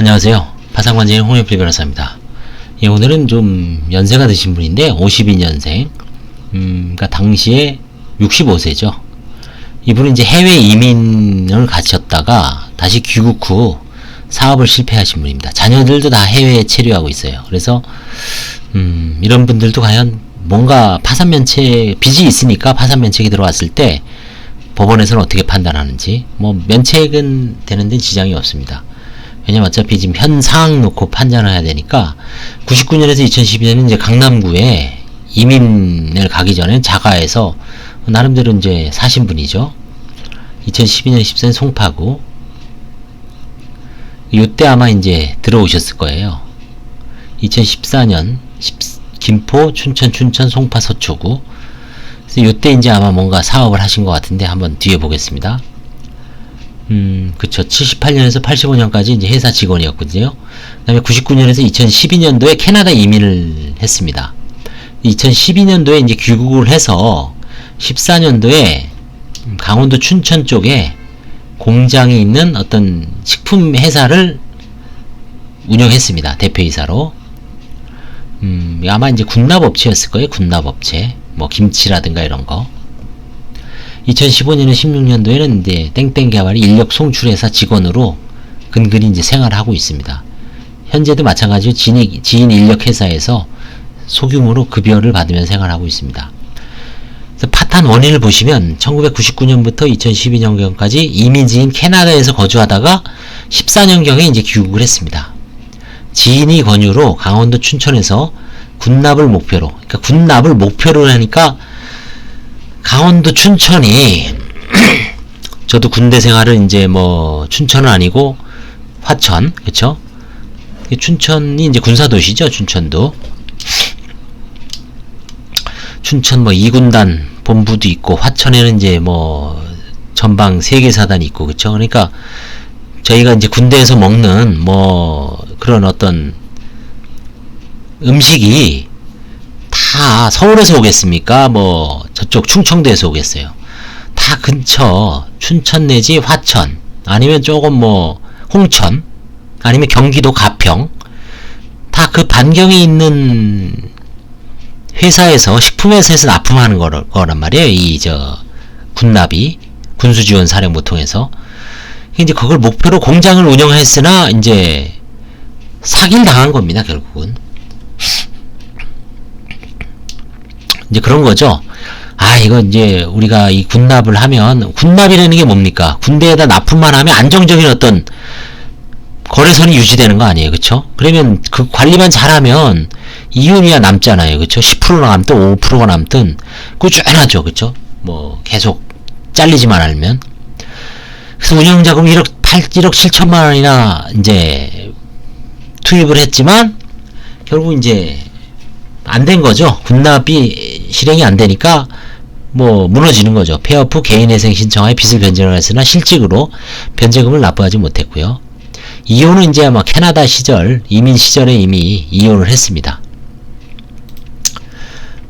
안녕하세요. 파상관제인 홍영필 변호사입니다. 예, 오늘은 좀 연세가 드신 분인데 52년생. 음, 그러니까 당시에 65세죠. 이분은 이제 해외 이민을 가셨다가 다시 귀국 후 사업을 실패하신 분입니다. 자녀들도 다 해외에 체류하고 있어요. 그래서 음, 이런 분들도 과연 뭔가 파산면책 빚이 있으니까 파산면책이 들어왔을 때 법원에서는 어떻게 판단하는지 뭐 면책은 되는데 지장이 없습니다. 왜냐면 어차피 지금 현 상황 놓고 판단을 해야 되니까 99년에서 2012년은 이제 강남구에 이민을 가기 전에 자가에서 나름대로 이제 사신 분이죠. 2012년 14년 송파구 요때 아마 이제 들어오셨을 거예요. 2014년 김포, 춘천, 춘천, 송파, 서초구 요때 이제 아마 뭔가 사업을 하신 것 같은데 한번 뒤에 보겠습니다. 음, 그쵸. 78년에서 85년까지 이제 회사 직원이었거든요. 그 다음에 99년에서 2012년도에 캐나다 이민을 했습니다. 2012년도에 이제 귀국을 해서 14년도에 강원도 춘천 쪽에 공장이 있는 어떤 식품 회사를 운영했습니다. 대표이사로. 음, 아마 이제 군납업체였을 거예요. 군납업체. 뭐 김치라든가 이런 거. 2015년에 16년도에는 이제 땡땡 개발이 인력 송출회사 직원으로 근근히 이제 생활하고 있습니다. 현재도 마찬가지로 지인, 지인 인력 회사에서 소규모로 급여를 받으며 생활하고 있습니다. 파탄 원인을 보시면 1999년부터 2012년경까지 이민지인 캐나다에서 거주하다가 14년경에 이제 귀국을 했습니다. 지인이 권유로 강원도 춘천에서 군납을 목표로, 그러니까 군납을 목표로 하니까 강원도 춘천이 저도 군대 생활을 이제 뭐 춘천은 아니고 화천, 그쵸? 춘천이 이제 군사도시죠, 춘천도. 춘천 뭐 2군단 본부도 있고 화천에는 이제 뭐 전방 세계사단이 있고 그쵸 그러니까 저희가 이제 군대에서 먹는 뭐 그런 어떤 음식이 다 서울에서 오겠습니까? 뭐 저쪽 충청도에서 오겠어요. 다 근처 춘천 내지 화천 아니면 조금 뭐 홍천 아니면 경기도 가평 다 그 반경에 있는 회사에서 식품회사에서 납품하는 거를, 거란 말이에요. 이 저 군납이 군수지원 사령부 통해서 이제 그걸 목표로 공장을 운영했으나 이제 사기를 당한 겁니다. 결국은 이제 그런 거죠. 아 이거 이제 우리가 이 군납을 하면 군납이라는 게 뭡니까? 군대에다 납품만 하면 안정적인 어떤 거래선이 유지되는 거 아니에요, 그쵸? 그러면 그 관리만 잘하면 이윤이야 남잖아요, 그쵸? 10%가 남든 5%가 남든 꾸준하죠, 그쵸? 뭐 계속 잘리지만 않으면 그래서 운영자금 1억 8, 1억 7천만 원이나 이제 투입을 했지만 결국 이제 안 된 거죠. 군납이 실행이 안 되니까 뭐 무너지는 거죠. 폐업 후 개인회생 신청하에 빚을 변제를 했으나 실직으로 변제금을 납부하지 못했고요. 이혼은 이제 아마 캐나다 시절 이민 시절에 이미 이혼을 했습니다.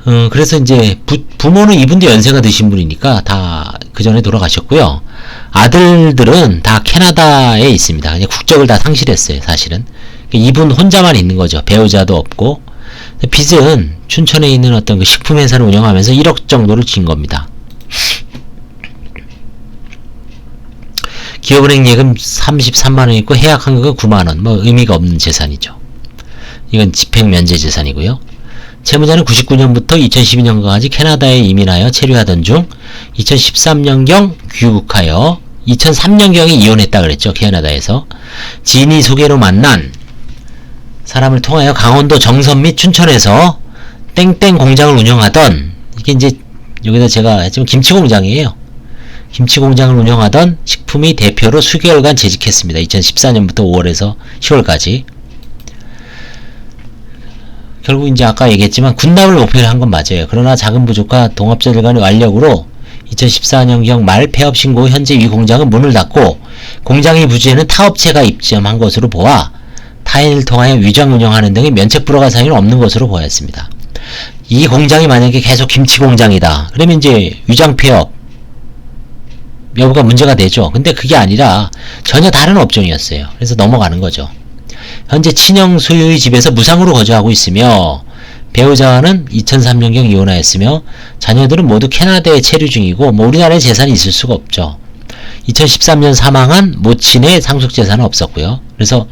어, 그래서 이제 부, 부모는 이분도 연세가 드신 분이니까 다 그 전에 돌아가셨고요. 아들들은 다 캐나다에 있습니다. 국적을 다 상실했어요, 사실은. 이분 혼자만 있는 거죠. 배우자도 없고. 빚은 춘천에 있는 어떤 그 식품 회사를 운영하면서 1억 정도를 진 겁니다. 기업은행 예금 33만 원 있고 해약 한금은 9만 원. 뭐 의미가 없는 재산이죠. 이건 집행 면제 재산이고요. 채무자는 99년부터 2012년까지 캐나다에 이민하여 체류하던 중 2013년경 귀국하여 2003년경에 이혼했다 그랬죠. 캐나다에서. 지인이 소개로 만난 사람을 통하여 강원도 정선 및 춘천에서 땡땡 공장을 운영하던 이게 이제 여기다 제가 했지만 김치 공장이에요. 김치 공장을 운영하던 식품이 대표로 수개월간 재직했습니다. 2014년부터 5월에서 10월까지. 결국 이제 아까 얘기했지만 군납을 목표로 한 건 맞아요. 그러나 자금 부족과 동업자들 간의 완력으로 2014년경 말 폐업 신고 후 현재 이 공장은 문을 닫고 공장의 부지에는 타업체가 입점한 것으로 보아 타인을 통하여 위장 운영하는 등의 면책 불허가 사유는 없는 것으로 보였습니다. 이 공장이 만약에 계속 김치 공장이다. 그러면 이제 위장 폐업 여부가 문제가 되죠. 근데 그게 아니라 전혀 다른 업종이었어요. 그래서 넘어가는 거죠. 현재 친형 소유의 집에서 무상으로 거주하고 있으며 배우자와는 2003년경 이혼하였으며 자녀들은 모두 캐나다에 체류 중이고 뭐 우리나라에 재산이 있을 수가 없죠. 2013년 사망한 모친의 상속 재산은 없었고요. 그래서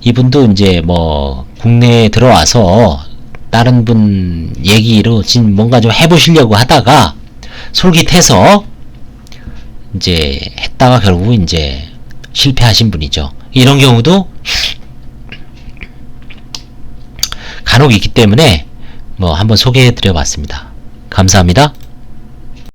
이분도 이제 뭐 국내에 들어와서 다른 분 얘기로 진 뭔가 좀 해보시려고 하다가 솔깃해서 이제 했다가 결국 이제 실패하신 분이죠. 이런 경우도 간혹 있기 때문에 뭐 한번 소개해 드려 봤습니다. 감사합니다.